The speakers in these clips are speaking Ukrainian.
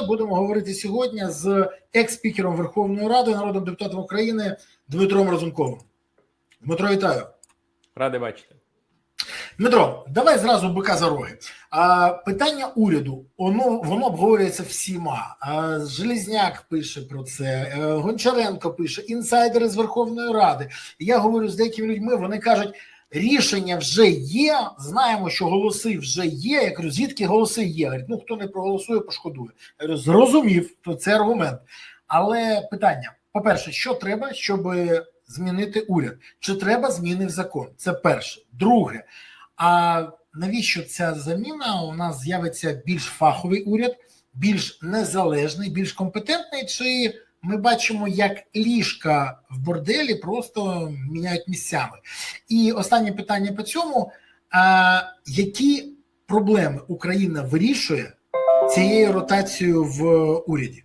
це будемо говорити сьогодні з екс-спікером Верховної Ради, народним депутатом України Дмитром Разумковим. Дмитро, вітаю. Радий бачити. Дмитро, давай зразу бика за роги. А, питання уряду, воно воно обговорюється всіма. А, Железняк пише про це, е, Гончаренко пише, інсайдери з Верховної Ради. Я говорю з деякими людьми, вони кажуть, рішення вже є. Знаємо, що голоси вже є. Я кажу, звідки голоси є? Говорять, ну хто не проголосує, пошкодує. Я говорю, зрозумів, то це аргумент. Але питання: по-перше, що треба, щоб змінити уряд? Чи треба зміни в закон? Це перше. Друге. А навіщо ця заміна? У нас з'явиться більш фаховий уряд, більш незалежний, більш компетентний. Чи ми бачимо, як ліжка в борделі просто міняють місцями? І останнє питання по цьому: а, які проблеми Україна вирішує цією ротацією в уряді?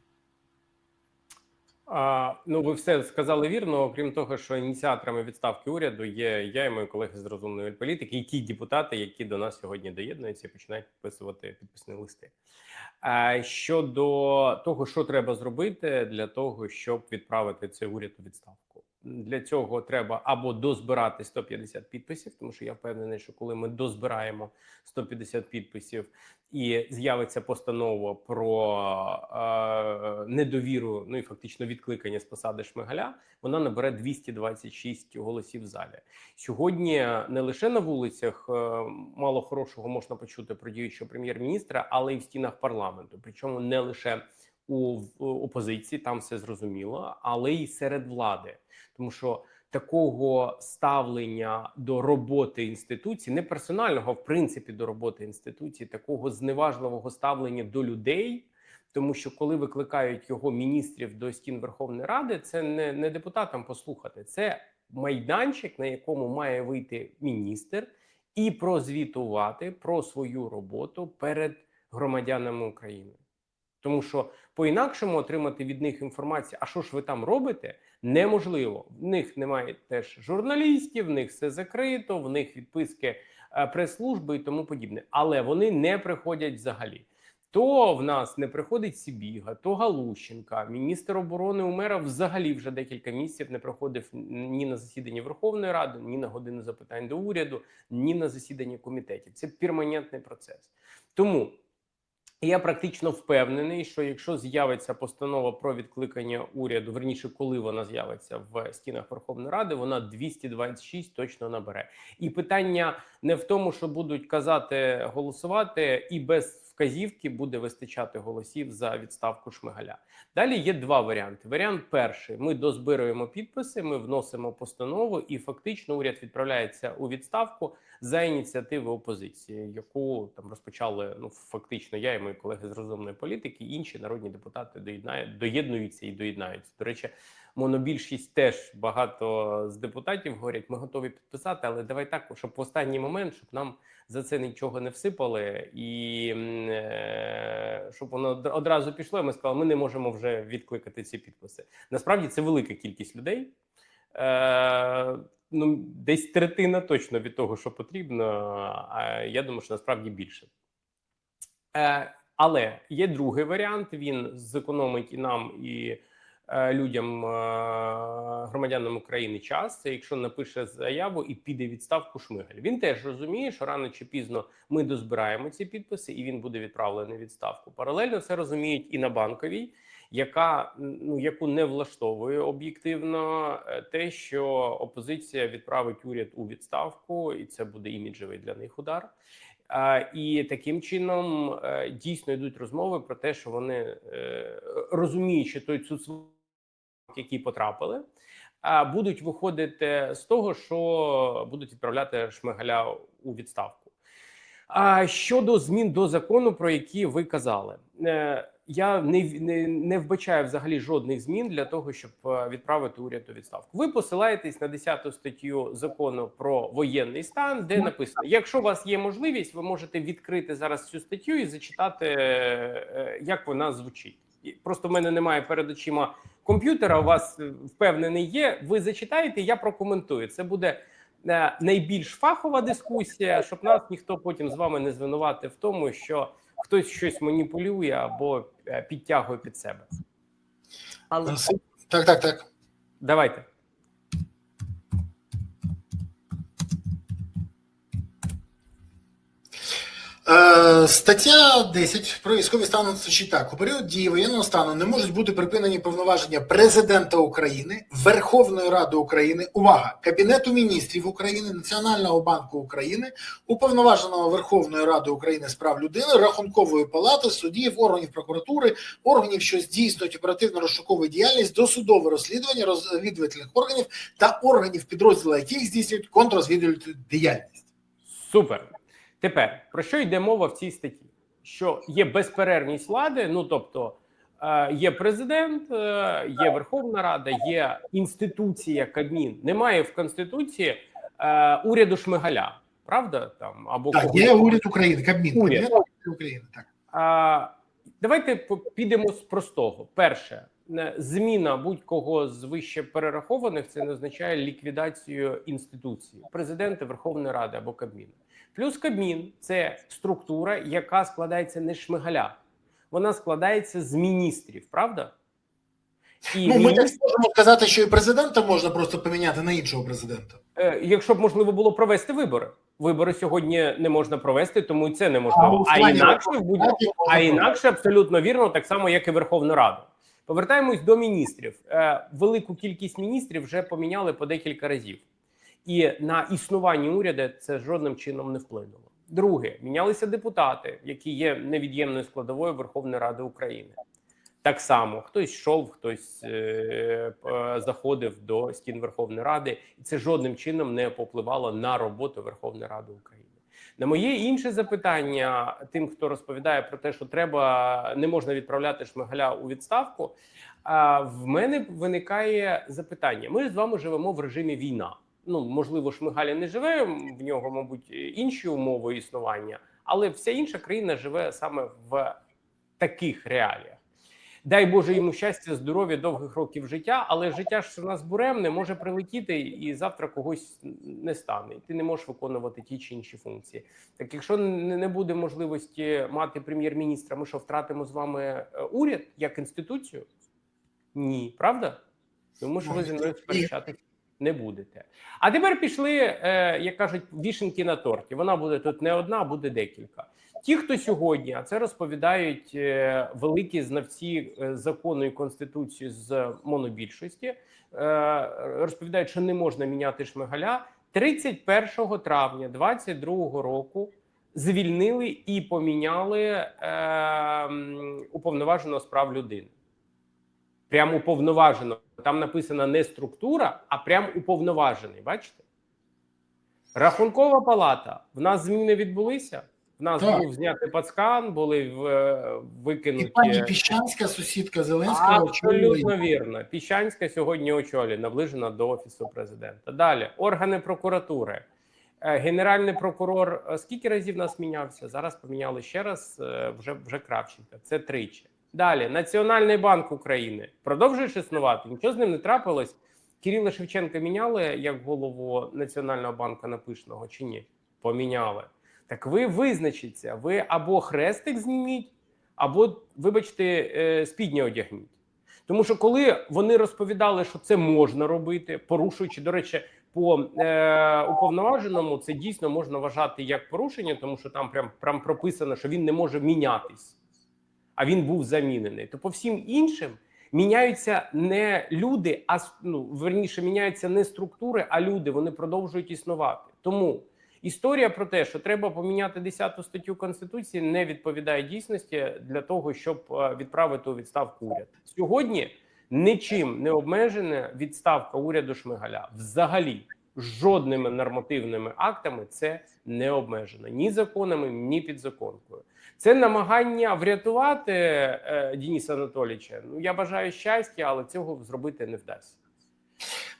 А, ну, ви все сказали вірно. Окрім того, що ініціаторами відставки уряду є я і мої колеги з розумної політики, і ті депутати, які до нас сьогодні доєднуються і починають підписувати підписні листи. А щодо того, що треба зробити для того, щоб відправити цей уряд у відставку, для цього треба або дозбирати 150 підписів, тому що я впевнений, що коли ми дозбираємо 150 підписів і з'явиться постанова про е, недовіру, ну і фактично відкликання з посади Шмигаля, вона набере 226 голосів в залі. Сьогодні не лише на вулицях е, мало хорошого можна почути про діючого прем'єр-міністра, але й в стінах парламенту. Причому не лише у опозиції, там все зрозуміло, але й серед влади, тому що такого ставлення до роботи інституції, не персонального, в принципі, до роботи інституції, такого зневажливого ставлення до людей. Тому що коли викликають його міністрів до стін Верховної Ради, це не, не депутатам послухати, це майданчик, на якому має вийти міністр і прозвітувати про свою роботу перед громадянами України. Тому що по-інакшому отримати від них інформацію, а що ж ви там робите, неможливо. В них немає теж журналістів, в них все закрито, в них відписки е, прес-служби і тому подібне. Але вони не приходять взагалі. То в нас не приходить Сібіга, то Галущенка, міністр оборони Умера взагалі вже декілька місяців не приходив ні на засідання Верховної Ради, ні на годину запитань до уряду, ні на засідання комітетів. Це перманентний процес. Тому я практично впевнений, що якщо з'явиться постанова про відкликання уряду, верніше, коли вона з'явиться в стінах Верховної Ради, вона 226 точно набере. І питання не в тому, що будуть казати голосувати, і без вказівки буде вистачати голосів за відставку Шмигаля. Далі є два варіанти. Варіант перший: ми дозбируємо підписи, ми вносимо постанову, і фактично уряд відправляється у відставку за ініціативи опозиції, яку там розпочали ну фактично я і мої колеги з розумної політики, інші народні депутати доєднають, доєднуються і доєднаються. До речі, монобільшість теж багато з депутатів говорять, ми готові підписати, але давай так, щоб в останній момент, щоб нам за це нічого не всипали, і е, щоб воно одразу пішло. Ми сказали, ми не можемо вже відкликати ці підписи. Насправді це велика кількість людей. Е, ну, десь третина точно від того, що потрібно. А я думаю, що насправді більше. Е, але є другий варіант: він зекономить і нам, і людям, е, громадянам України час. Це якщо напише заяву і піде відставку Шмигаль. Він теж розуміє, що рано чи пізно ми дозбираємо ці підписи, і він буде відправлений відставку. Паралельно це розуміють і на банковій яка ну яку не влаштовує об'єктивно е, те, що опозиція відправить уряд у відставку, і це буде іміджевий для них удар. І таким чином е, дійсно йдуть розмови про те, що вони е, розуміють, що той цуцвак, який потрапили, будуть виходити з того, що будуть відправляти Шмигаля у відставку. А щодо змін до закону, про які ви казали, я не не, не вбачаю взагалі жодних змін для того, щоб е, відправити уряд у відставку. Ви посилаєтесь на 10 статтю закону про воєнний стан, де написано: якщо у вас є можливість, ви можете відкрити зараз цю статтю і зачитати, е, як вона звучить. Просто в мене немає перед очима комп'ютера. У вас е, впевнений є. Ви зачитаєте, я прокоментую. Це буде найбільш фахова дискусія, щоб нас ніхто потім з вами не звинуватив в тому, що хтось щось маніпулює або е, підтягує під себе. Але Так, так, так. давайте. Стаття 10 про військовий стан звучить так: у період дії воєнного стану не можуть бути припинені повноваження президента України, Верховної Ради України, увага, Кабінету міністрів України, Національного банку України, уповноваженого Верховної Ради України з прав людини, рахункової палати, суддів, органів прокуратури, органів, що здійснюють оперативно-розшукову діяльність, досудове розслідування розвідувальних органів та органів, підрозділи яких здійснюють контррозвідувальну діяльність. Супер. Тепер про що йде мова в цій статті? Що є безперервність влади, ну тобто е, є президент, е, є Верховна Рада, є інституція Кабмін. Немає в Конституції е, уряду Шмигаля, правда? Там або Так, є уряд України, Кабмін, Уряд. України. Так. А, давайте підемо з простого. Перше, зміна будь-кого з вище перерахованих це не означає ліквідацію інституції президента, Верховної Ради або Кабміну. Плюс Кабмін це структура, яка складається не шмигаля, вона складається з міністрів, правда? І Ну, ми так можемо сказати, що і президента можна просто поміняти на іншого президента. Е, якщо б можливо було провести вибори. Вибори сьогодні не можна провести, тому це неможливо. А, голосування інакше можна а інакше абсолютно вірно, так само як і Верховна Рада. Повертаємось до міністрів. Е, велику кількість міністрів вже поміняли по декілька разів, і на існування уряду це жодним чином не вплинуло. Друге, мінялися депутати, які є невід'ємною складовою Верховної Ради України. Так само хтось йшов, хтось е, е, заходив до стін Верховної Ради, і це жодним чином не попливало на роботу Верховної Ради України. На моє інше запитання, тим, хто розповідає про те, що треба не можна відправляти Шмигаля у відставку. А в мене виникає запитання: ми з вами живемо в режимі війна. Ну можливо, Шмигаля не живе в нього, мабуть, інші умови існування, але вся інша країна живе саме в таких реаліях. Дай Боже йому щастя, здоров'я, довгих років життя, але життя ж у нас буремне, може прилетіти і завтра когось не стане. І ти не можеш виконувати ті чи інші функції. Так, якщо не буде можливості мати прем'єр-міністра, ми що втратимо з вами е, уряд як інституцію? Ні, правда? Тому що ви зі мною сперечатись не будете. А тепер пішли, е, як кажуть, вішенки на торті. Вона буде тут не одна, а буде декілька. Ті, хто сьогодні, а це розповідають е, великі знавці е, закону і конституції з монобільшості, е, розповідають, що не можна міняти шмигаля. 31 травня 2022 року звільнили і поміняли е, уповноваженого з прав людини. Прямо уповноважено. Там написано не структура, а прям уповноважений. Бачите? Рахункова палата. В нас зміни відбулися. В нас Так. був знятий пацкан, були в, е, викинуті. І пані Піщанська, сусідка Зеленського, Абсолютно вірно. Піщанська сьогодні очолює, наближена до офісу президента. Далі органи прокуратури. Е, Генеральний прокурор е, скільки разів нас мінявся? Зараз поміняли ще раз. Вже вже Кравченка. Це тричі. Далі Національний банк України продовжує існувати. Нічого з ним не трапилось. Кирила Шевченка міняли як голову Національного банку напишного чи ні? Поміняли. Так ви визначіться, ви або хрестик зніміть, або, вибачте, е, спідні одягніть. Тому що коли вони розповідали, що це можна робити, порушуючи, до речі, по е, уповноваженому, це дійсно можна вважати як порушення, тому що там прям, прям прописано, що він не може мінятись, а він був замінений. То по всім іншим міняються не люди, а ну, верніше міняються не структури, а люди. Вони продовжують існувати. Тому історія про те, що треба поміняти 10 статтю конституції, не відповідає дійсності для того, щоб е, відправити у відставку уряд сьогодні. Нічим не обмежена відставка уряду Шмигаля. Взагалі, жодними нормативними актами це не обмежено ні законами, ні підзаконкою. Це намагання врятувати е, Дениса Анатолійовича. Ну я бажаю щастя, але цього зробити не вдасться.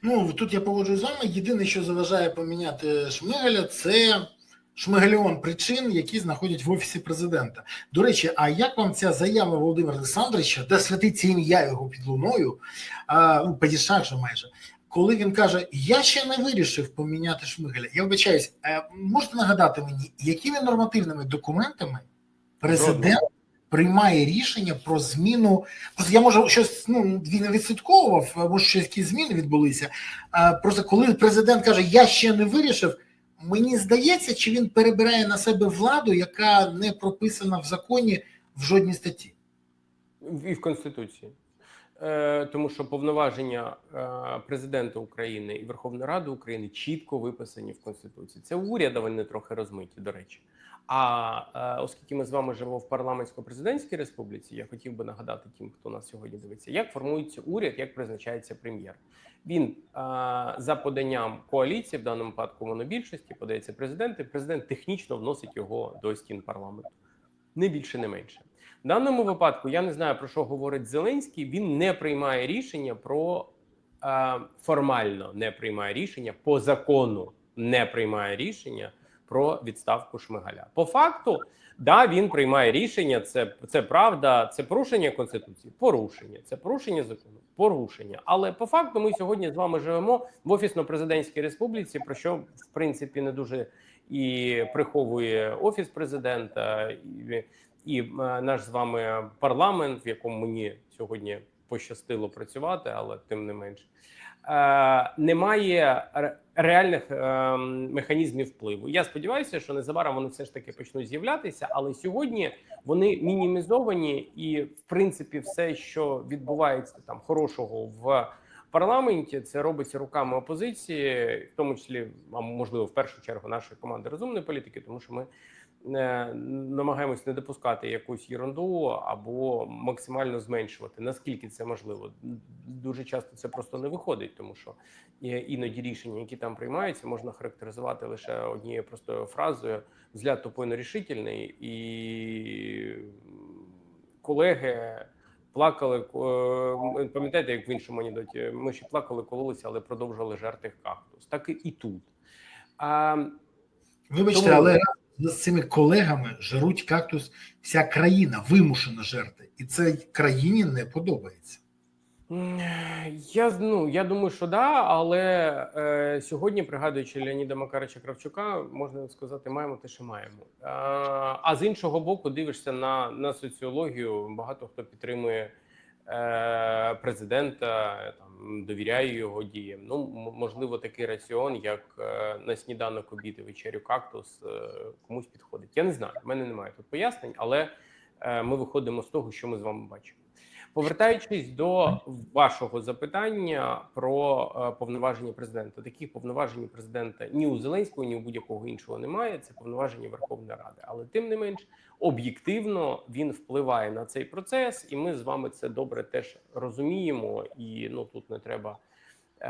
Ну тут я погоджуюсь з вами. Єдине, що заважає поміняти Шмигаля, це шмигаліон причин, які знаходять в офісі президента. До речі, а як вам ця заява Володимира Олександровича, де святиться ім'я його під луною, а, ну, падішах же майже, коли він каже: Я ще не вирішив поміняти Шмигаля. Я вибачаюсь, е, можете нагадати мені, якими нормативними документами президент приймає рішення про зміну. Просто я може щось ну він не відслідковував, може щось якісь зміни відбулися. Просто коли президент каже, я ще не вирішив. Мені здається, чи він перебирає на себе владу, яка не прописана в законі в жодній статті. і в Конституції. Е, Тому що повноваження е, президента України і Верховної Ради України чітко виписані в Конституції. Це уряд, а вони трохи розмиті, до речі. А е, оскільки ми з вами живемо в парламентсько-президентській республіці, я хотів би нагадати тим, хто нас сьогодні дивиться, як формується уряд, як призначається прем'єр. Він за поданням коаліції, в даному випадку монобільшості, подається президент, і президент технічно вносить його до стін парламенту. Не більше, не менше. Даному випадку я не знаю про що говорить Зеленський. Він не приймає рішення про е, формально не приймає рішення по закону, не приймає рішення про відставку Шмигаля. По факту, да, він приймає рішення. Це це правда, це порушення конституції, порушення, це порушення закону, порушення. Але по факту, ми сьогодні з вами живемо в офісно-президентській республіці, про що в принципі не дуже і приховує офіс президента і е, наш з вами парламент, в якому мені сьогодні пощастило працювати, але тим не менш е, немає реальних е, механізмів впливу. Я сподіваюся, що незабаром вони все ж таки почнуть з'являтися, але сьогодні вони мінімізовані, і в принципі, все, що відбувається там хорошого в парламенті, це робиться руками опозиції, в тому числі, а можливо, в першу чергу нашої команди розумної політики, тому що ми намагаємось не допускати якусь ерунду або максимально зменшувати наскільки це можливо. Дуже часто це просто не виходить, тому що іноді рішення, які там приймаються, можна характеризувати лише однією простою фразою взгляд тупойно рішительний і колеги. Плакали, е, пам'ятаєте, як в іншому анекдоті, ми ще плакали, кололися, але продовжували жерти кактус. Так і тут. А, Вибачте, Тому- але з цими колегами жруть кактус вся країна вимушена жерти, і це країні не подобається. Я ну я думаю, що да, але е, сьогодні, пригадуючи Леоніда Макарича Кравчука, можна сказати, маємо те, що маємо. А, а з іншого боку, дивишся на, на соціологію. Багато хто підтримує е, президента, там довіряю його діям. Ну можливо, такий раціон, як е, на сніданок обід і вечерю кактус, е, комусь підходить. Я не знаю. в мене немає тут пояснень, але е, ми виходимо з того, що ми з вами бачимо. Повертаючись до вашого запитання про е, повноваження президента, таких повноважень президента ні у Зеленського, ні у будь-якого іншого немає. Це повноваження Верховної Ради, але тим не менш об'єктивно він впливає на цей процес, і ми з вами це добре теж розуміємо. І ну тут не треба е,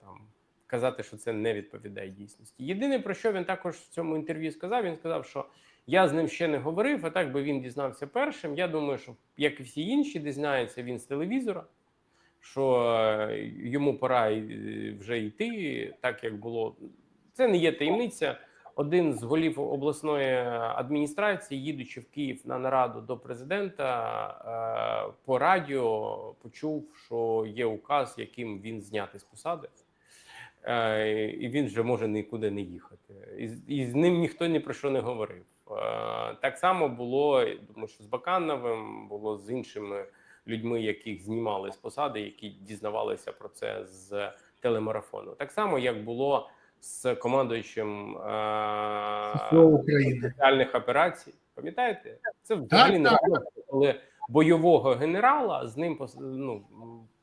там казати, що це не відповідає дійсності. Єдине про що він також в цьому інтерв'ю сказав, він сказав, що я з ним ще не говорив, а так би він дізнався першим. Я думаю, що як і всі інші, дізнається він з телевізора, що е, йому пора е, вже йти, так як було. Це не є таємниця. Один з голів обласної адміністрації, їдучи в Київ на нараду до президента, е, по радіо почув, що є указ, яким він знятий з посади. І він вже може нікуди не їхати. І з ним ніхто ні про що не говорив. Е, Так само було, думаю, що з Бакановим, було з іншими людьми, яких знімали з посади, які дізнавалися про це з телемарафону. Так само, як було з командуючим е, спеціальних операцій. Пам'ятаєте? Це взагалі не коли бойового генерала з ним ну,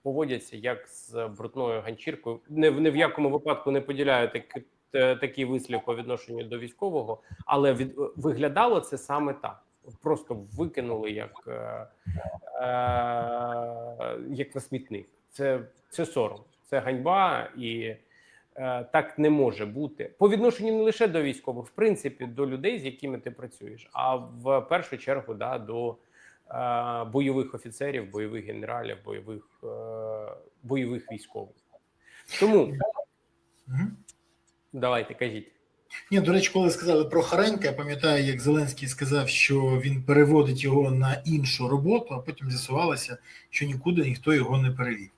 поводяться як з брудною ганчіркою. Не в не в якому випадку не поділяю так, е, такий вислів по відношенню до військового, але від виглядало це саме так. Просто викинули як, е, е, як на смітник. Це, це сором, це ганьба і. Е, Так не може бути по відношенню не лише до військових, в принципі, до людей, з якими ти працюєш, а в першу чергу да, до е, бойових офіцерів, бойових генералів, бойових, е, бойових військових. Тому. Давайте кажіть. Ні, до речі, коли сказали про Харенка, я пам'ятаю, як Зеленський сказав, що він переводить його на іншу роботу, а потім з'ясувалося, що нікуди ніхто його не перевів.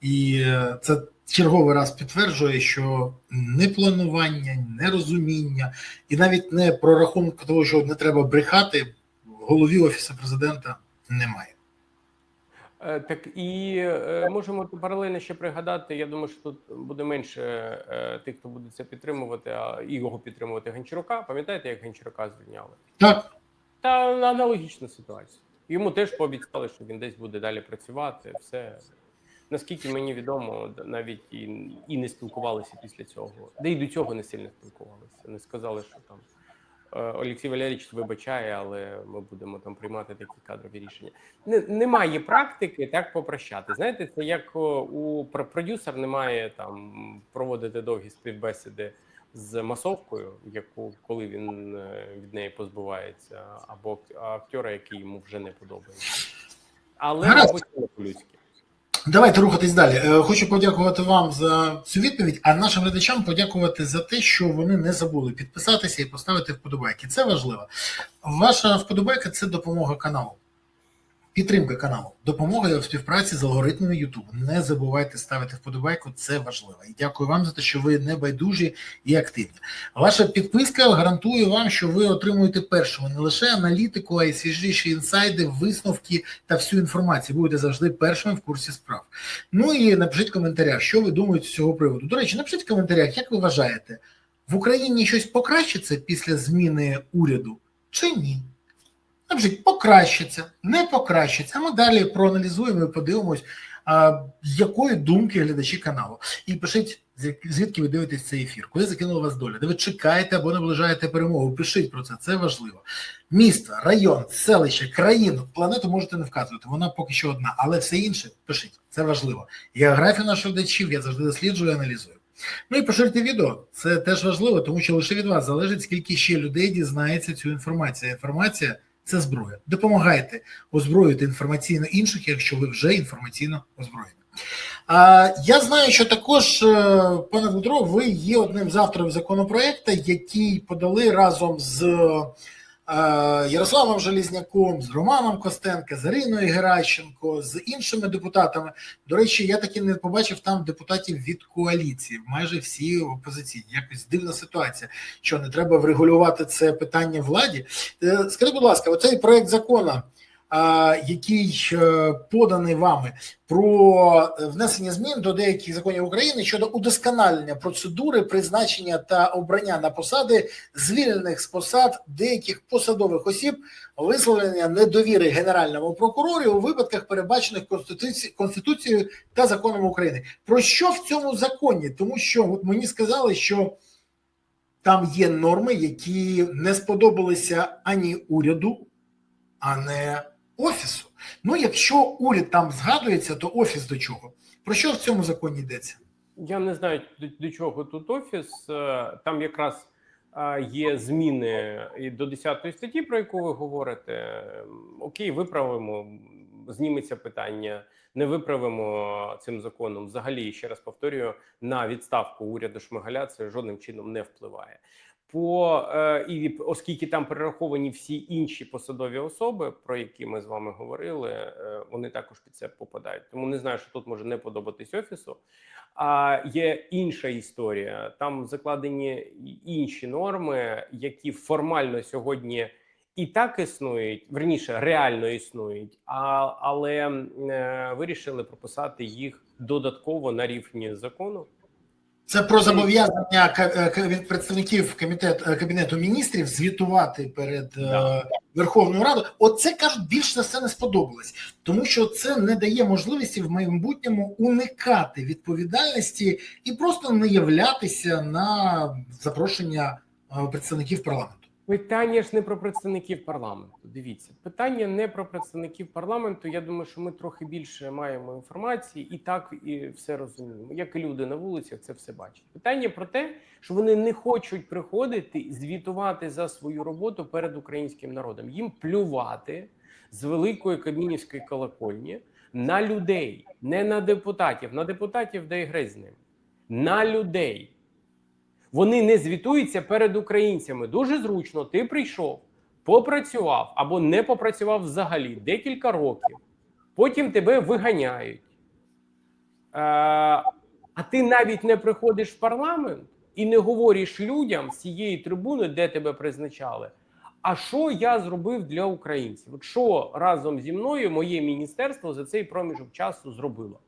І е, це черговий раз підтверджує, що не планування, не розуміння і навіть не прорахунок того, що не треба брехати, в голові офісу президента немає. Е, Так і е, можемо паралельно ще пригадати. Я думаю, що тут буде менше е, тих, хто буде це підтримувати, а і його підтримувати Гончарука. Пам'ятаєте, як Гончарука звільняли? Так, Та аналогічна ситуація. Йому теж пообіцяли, що він десь буде далі працювати. Все наскільки мені відомо, навіть і, і не спілкувалися після цього. Де й до цього не сильно спілкувалися. Не сказали, що там Олексій Валерійович вибачає, але ми будемо там приймати такі кадрові рішення. Не, немає практики так попрощати. Знаєте, це як у про- продюсер не має там проводити довгі співбесіди з масовкою, яку коли він е, від неї позбувається, або ак- актера, який йому вже не подобається. Але мабуть, не по-людськи. Давайте рухатись далі. Е, Хочу подякувати вам за цю відповідь, а нашим глядачам подякувати за те, що вони не забули підписатися і поставити вподобайки. Це важливо. Ваша вподобайка це допомога каналу. Підтримка каналу, допомога в співпраці з алгоритмами YouTube. Не забувайте ставити вподобайку, це важливо. І дякую вам за те, що ви не байдужі і активні. Ваша підписка гарантує вам, що ви отримуєте першими не лише аналітику, а й свіжіші інсайди, висновки та всю інформацію. Будете завжди першими в курсі справ. Ну і напишіть в коментарях, що ви думаєте з цього приводу. До речі, напишіть в коментарях, як ви вважаєте, в Україні щось покращиться після зміни уряду чи ні? Напишіть, покращиться, не покращиться. А ми далі проаналізуємо і подивимось, а, якої думки глядачі каналу. І пишіть, звідки ви дивитесь цей ефір, куди закинула вас доля, де ви чекаєте або наближаєте перемогу. Пишіть про це, це важливо. Місто, район, селище, країну, планету можете не вказувати, вона поки що одна, але все інше пишіть, це важливо. Географію наших глядачів я завжди досліджую і аналізую. Ну і поширте відео. Це теж важливо, тому що лише від вас залежить, скільки ще людей дізнається цю інформацію. Інформація це зброя. Допомагайте озброїти інформаційно інших, якщо ви вже інформаційно озброєні. А, я знаю, що також, е, пане Дмитро, ви є одним з авторів законопроекту, який подали разом з Ярославом Желізняком, з Романом Костенко, з Іриною Геращенко, з іншими депутатами. До речі, я таки не побачив там депутатів від коаліції, майже всі опозиційні. Якось дивна ситуація, що не треба врегулювати це питання владі. Е, Скажіть, будь ласка, оцей проект закону, який е, поданий вами про внесення змін до деяких законів України щодо удосконалення процедури призначення та обрання на посади звільнених з посад деяких посадових осіб, висловлення недовіри генеральному прокурору у випадках, передбачених Конституці... Конституцією та законом України. Про що в цьому законі? Тому що от мені сказали, що там є норми, які не сподобалися ані уряду, а не офісу. Ну, якщо уряд там згадується, то офіс до чого? Про що в цьому законі йдеться? Я не знаю до, до чого тут офіс. Е, Там якраз е, є зміни і до 10 статті, про яку ви говорите. Окей, виправимо, зніметься питання. Не виправимо цим законом. Взагалі, ще раз повторюю, на відставку уряду Шмигаля це жодним чином не впливає. По е, і оскільки там перераховані всі інші посадові особи, про які ми з вами говорили, е, вони також під це попадають. Тому не знаю, що тут може не подобатись офісу. А є інша історія. Там закладені інші норми, які формально сьогодні і так існують, верніше реально існують, а, але е, вирішили прописати їх додатково на рівні закону. Це про зобов'язання е, представників комітет, е, кабінету міністрів звітувати перед е, Да. Верховною Радою. Оце кажуть, більш на все не сподобалось, тому що це не дає можливості в майбутньому уникати відповідальності і просто не являтися на запрошення представників парламенту. Питання ж не про представників парламенту. Дивіться, питання не про представників парламенту. Я думаю, що ми трохи більше маємо інформації і так і все розуміємо. Як і люди на вулицях, це все бачать. Питання про те, що вони не хочуть приходити звітувати за свою роботу перед українським народом. Їм плювати з великої камінівської колокольні на людей, не на депутатів. На депутатів де і грець з ним. На людей. Вони не звітуються перед українцями. Дуже зручно. Ти прийшов, попрацював або не попрацював взагалі декілька років. Потім тебе виганяють. Е, а ти навіть не приходиш в парламент і не говориш людям з цієї трибуни, де тебе призначали. А що я зробив для українців? От що разом зі мною моє міністерство за цей проміжок часу зробило?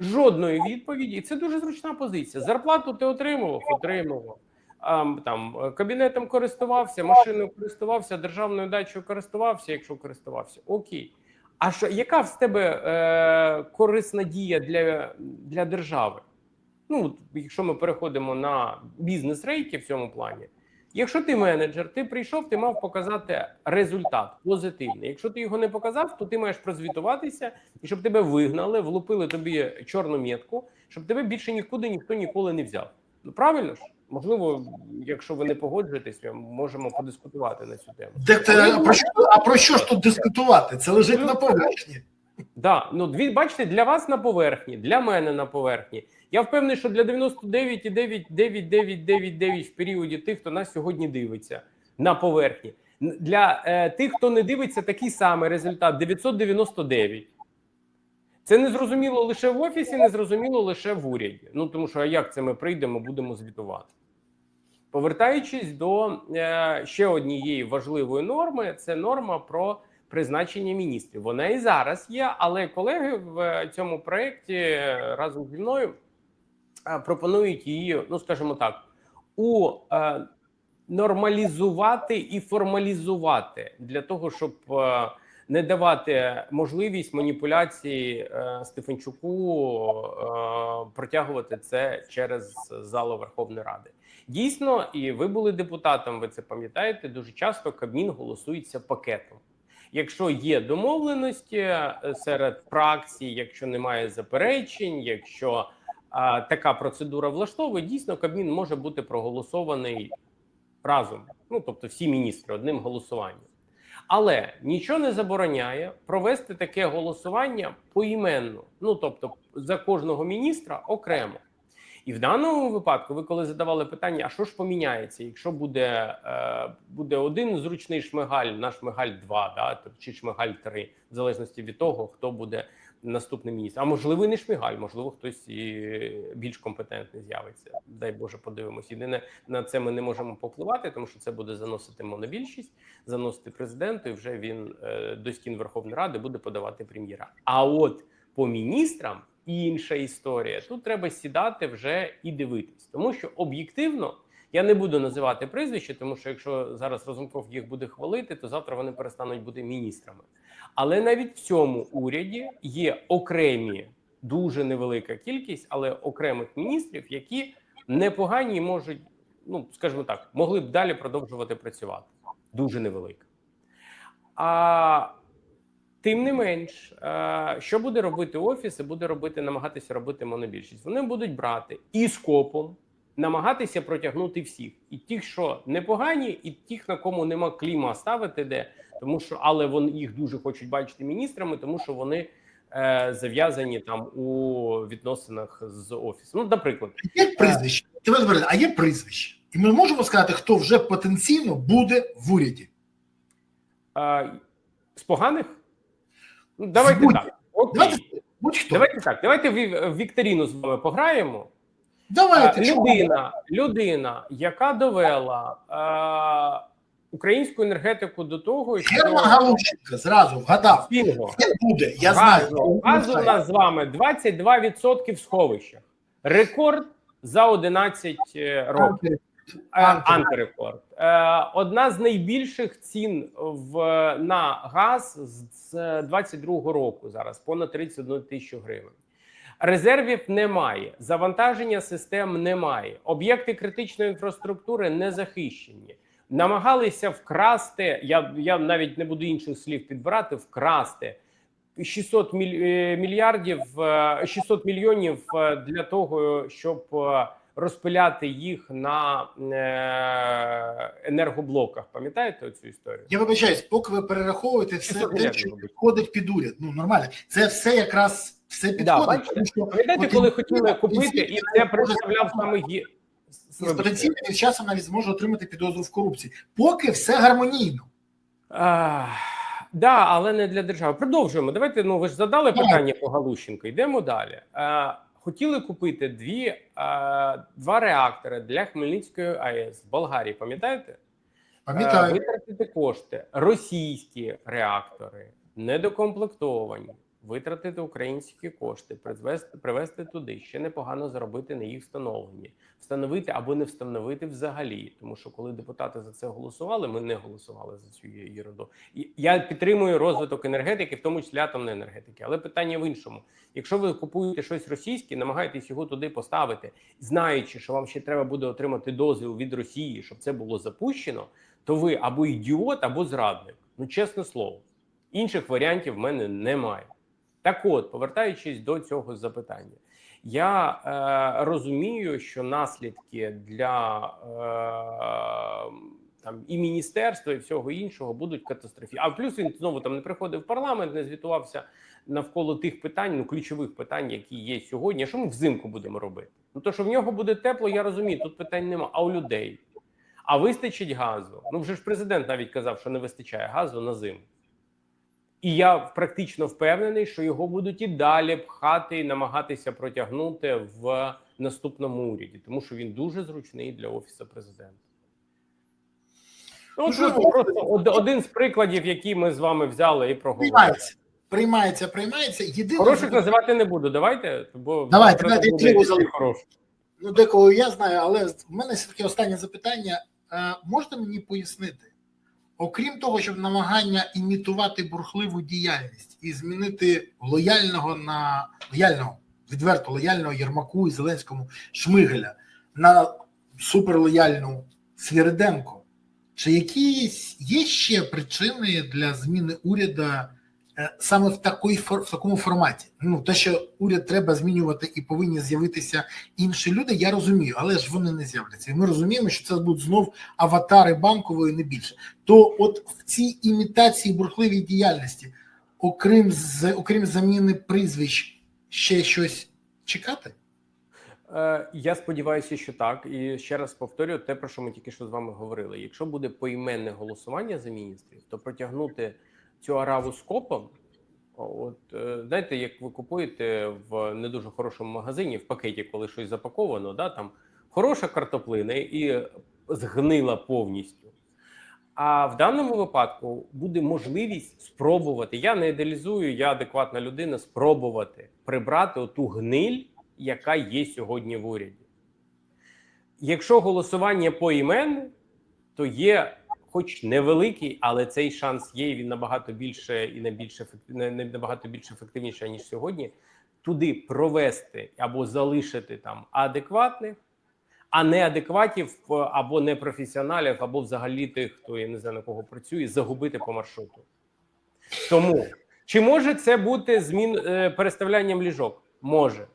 Жодної відповіді, і це дуже зручна позиція. Зарплату ти отримував, отримував. Там е, кабінетом користувався, машиною користувався, державною дачею користувався, якщо користувався. Окей. А що яка в тебе е, корисна дія для, для держави? Ну, якщо ми переходимо на бізнес-рейки в цьому плані, якщо ти менеджер, ти прийшов, ти мав показати результат позитивний. Якщо ти його не показав, то ти маєш прозвітуватися і щоб тебе вигнали, влупили тобі чорну метку, щоб тебе більше нікуди ніхто ніколи не взяв. Ну правильно ж? Можливо, якщо ви не погоджуєтесь, ми можемо подискутувати на цю тему. Так, а, про що, а про що ж тут дискутувати? Це лежить на поверхні. Да, ну дві бачите, для вас на поверхні, для мене на поверхні. Я впевнений, що для 99,99999 в періоді тих, хто нас сьогодні дивиться на поверхні. Для е, тих, хто не дивиться, такий самий результат 999. Це не зрозуміло лише в офісі, не зрозуміло лише в уряді. Ну тому що а як це ми прийдемо, будемо звітувати. Повертаючись до е, ще однієї важливої норми, це норма про призначення міністрів. Вона і зараз є, але колеги в цьому проєкті е, разом зі мною е, пропонують її, ну скажімо так, у е, нормалізувати і формалізувати для того, щоб е, не давати можливість маніпуляції е, Стефанчуку е, протягувати це через залу Верховної Ради. Дійсно, і ви були депутатом, ви це пам'ятаєте. Дуже часто Кабмін голосується пакетом. Якщо є домовленості е, серед фракцій, якщо немає заперечень, якщо така процедура влаштовує, дійсно Кабмін може бути проголосований разом. Ну тобто, всі міністри одним голосуванням. Але нічого не забороняє провести таке голосування поіменно. Ну тобто, за кожного міністра окремо. І в даному випадку, ви коли задавали питання, а що ж поміняється, якщо буде, е, буде один зручний шмигаль на шмигаль 2, да, чи шмигаль 3, в залежності від того, хто буде наступним міністром. А можливо, не шмигаль, можливо, хтось і більш компетентний з'явиться. Дай Боже, подивимось. Єдине на це ми не можемо попливати, тому що це буде заносити монобільшість, заносити президенту, і вже він е, до стін Верховної Ради буде подавати прем'єра. А от по міністрам інша історія. Тут треба сідати вже і дивитись, тому що об'єктивно я не буду називати прізвища, тому що якщо зараз Разумков їх буде хвалити, то завтра вони перестануть бути міністрами. Але навіть в цьому уряді є окремі, дуже невелика кількість, але окремих міністрів, які непогані можуть, ну скажімо так, могли б далі продовжувати працювати. Дуже невелика. А Тим не менш, е, що буде робити офіс і буде робити, намагатися робити монобільшість. Вони будуть брати і скопом, намагатися протягнути всіх, і тих, що непогані, і тих, на кому нема кліма ставити, де тому що, але вони їх дуже хочуть бачити міністрами, тому що вони е, зав'язані там у відносинах з офісом. Ну, наприклад, Є прізвище. Тебе а є прізвище. І ми можемо сказати, хто вже потенційно буде в уряді. е, з поганих. Ну, давайте Будь- так. Окей. Давайте будь-хто. Давайте так. Давайте в Вікторіну з вами пограємо. Давайте. Людина, людина, яка довела е, українську енергетику до того, що Герман Галущенко зразу вгадав. Бінго, Це буде, я знаю. газу, газу у нас з вами 22% в сховищах. Рекорд за 11 е, років. Антирекорд. Е, Одна з найбільших цін в на газ з- з 22 року зараз понад 31 тисячу гривень. Резервів немає, завантаження систем немає. Об'єкти критичної інфраструктури не захищені. Намагалися вкрасти. Я, я навіть не буду інших слів підбирати, вкрасти 600 е, мільярдів, е, 600 мільйонів е, для того, щоб розпиляти їх на е, енергоблоках. Пам'ятаєте цю історію? Я вибачаюсь, поки ви перераховуєте все 600 те, що підходить під уряд. Ну нормально. Це все якраз все підходить. тому що Пам'ятаєте, коли хотіли купити, і це представляв саме гі... з потенційно з часом навіть зможе отримати підозру в корупції. Поки все гармонійно. А, да, але не для держави. Продовжуємо. Давайте. Ну ви ж задали питання по Галущенко. Йдемо далі. А, хотіли купити дві, е, два реактори для Хмельницької АЕС в Болгарії. Пам'ятаєте? Е, Пам'ятаю, витратити кошти, російські реактори недокомплектовані, витратити українські кошти, привезти, привезти туди, ще непогано заробити на їх встановленні, встановити або не встановити взагалі. Тому що коли депутати за це голосували, ми не голосували за цю єрунду. І Я підтримую розвиток енергетики, в тому числі атомної енергетики. Але питання в іншому: якщо ви купуєте щось російське, намагаєтесь його туди поставити, знаючи, що вам ще треба буде отримати дозвіл від Росії, щоб це було запущено, то ви або ідіот, або зрадник. Ну чесне слово, інших варіантів в мене немає. Так, от, повертаючись до цього запитання, я е, розумію, що наслідки для е, там і міністерства, і всього іншого будуть катастрофі. А плюс він знову там не приходив в парламент, не звітувався навколо тих питань, ну ключових питань, які є сьогодні. Що ми взимку будемо робити? Ну то, що в нього буде тепло, я розумію. Тут питань нема. А у людей а вистачить газу. Ну вже ж президент навіть казав, що не вистачає газу на зиму. І я практично впевнений, що його будуть і далі пхати і намагатися протягнути в наступному уряді, тому що він дуже зручний для офісу президента. Ну, це просто один з прикладів, які ми з вами взяли і проговорили. приймається. Приймається, приймається. Єдине, Хороших називати не буду. Давайте, бо Давайте, давайте, хороші. ну декого я знаю, але в мене все таки останнє запитання. Е, можете мені пояснити, окрім того, щоб намагання імітувати бурхливу діяльність і змінити лояльного на лояльного, відверто лояльного Єрмаку і Зеленському Шмигеля на суперлояльну Свіриденко, чи якісь є ще причини для зміни уряду саме в фор- в такому форматі? Ну те, що уряд треба змінювати і повинні з'явитися інші люди, я розумію, але ж вони не з'являться. І ми розуміємо, що це будуть знов аватари банкової, не більше. То, от в цій імітації бурхливій діяльності, окрім з окрім заміни прізвищ, ще щось чекати? Е, Я сподіваюся, що так. І ще раз повторюю те, про що ми тільки що з вами говорили. Якщо буде поіменне голосування за міністрів, то протягнути цю араву скопом. От е, знаєте, як ви купуєте в не дуже хорошому магазині в пакеті, коли щось запаковано, да там хороша картоплина і згнила повністю. А в даному випадку буде можливість спробувати. Я не ідеалізую, я адекватна людина, спробувати прибрати оту гниль, яка є сьогодні в уряді. Якщо голосування поіменне, то є, хоч невеликий, але цей шанс є, він набагато більше і не більш ефект- не- не набагато більш ефективніше, ніж сьогодні. Туди провести або залишити там адекватних, а неадекватів е, або непрофесіоналів, або взагалі тих, хто я не знаю на кого працює, загубити по маршруту. Тому чи може це бути змін е, переставлянням ліжок? Може.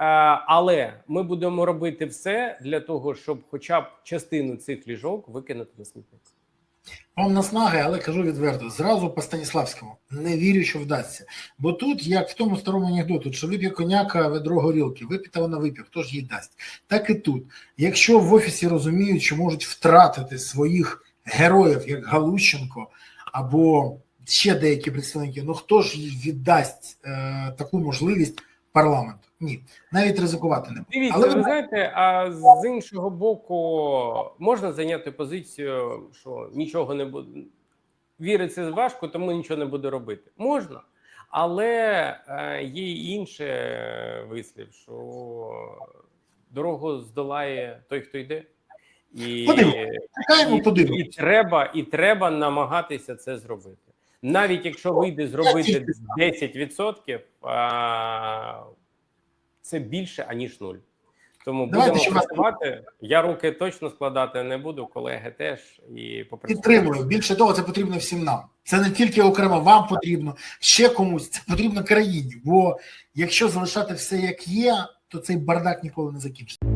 Е, але ми будемо робити все для того, щоб хоча б частину цих ліжок викинути на смітник. Вам наснаги, але кажу відверто, зразу по Станіславському. Не вірю, що вдасться. Бо тут, як в тому старому анекдоту, що вип'є коняка ведро горілки, вип'ята вона вип'є, хто ж їй дасть. Так і тут. Якщо в офісі розуміють, що можуть втратити своїх героїв, як Галущенко, або ще деякі представники, ну хто ж їй віддасть е, таку можливість парламенту? Ні, навіть ризикувати не буде. Дивіться, Але ви знаєте, а з іншого боку, можна зайняти позицію, що нічого не буде. Віриться важко, тому нічого не буде робити. Можна. Але е, є і інше вислів, що дорогу здолає той, хто йде. І, чекаємо, і, і треба, і треба намагатися це зробити. Навіть якщо вийде зробити 10%, а, це більше аніж нуль. Тому Давайте, будемо працювати. Я руки точно складати не буду, колеги теж і. Підтримую. Більше того, це потрібно всім нам. Це не тільки окремо вам потрібно, ще комусь. Це потрібно країні. Бо якщо залишати все як є, то цей бардак ніколи не закінчиться.